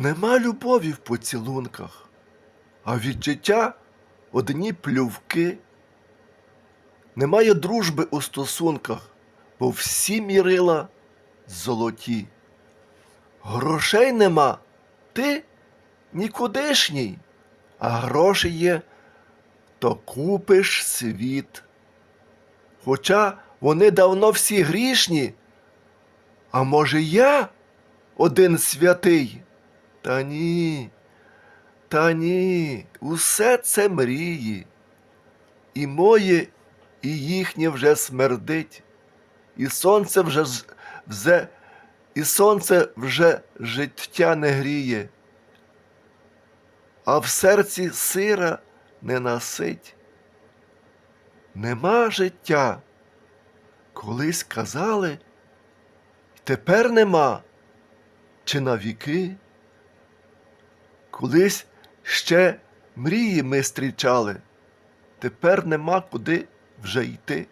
Нема любові в поцілунках, а від життя одні плювки. Немає дружби у стосунках, бо всі мірила золоті. Грошей нема, ти нікудишній, а гроші є, то купиш світ. Хоча вони давно всі грішні, а може я один святий? Та ні, та ні, усе це мрії. І моє, і їхнє вже смердить, і сонце вже, вже, і сонце вже життя не гріє, а в серці сира не насить. Нема життя. Колись казали, тепер нема, чи навіки. Колись ще мрії ми зустрічали, тепер нема куди вже йти.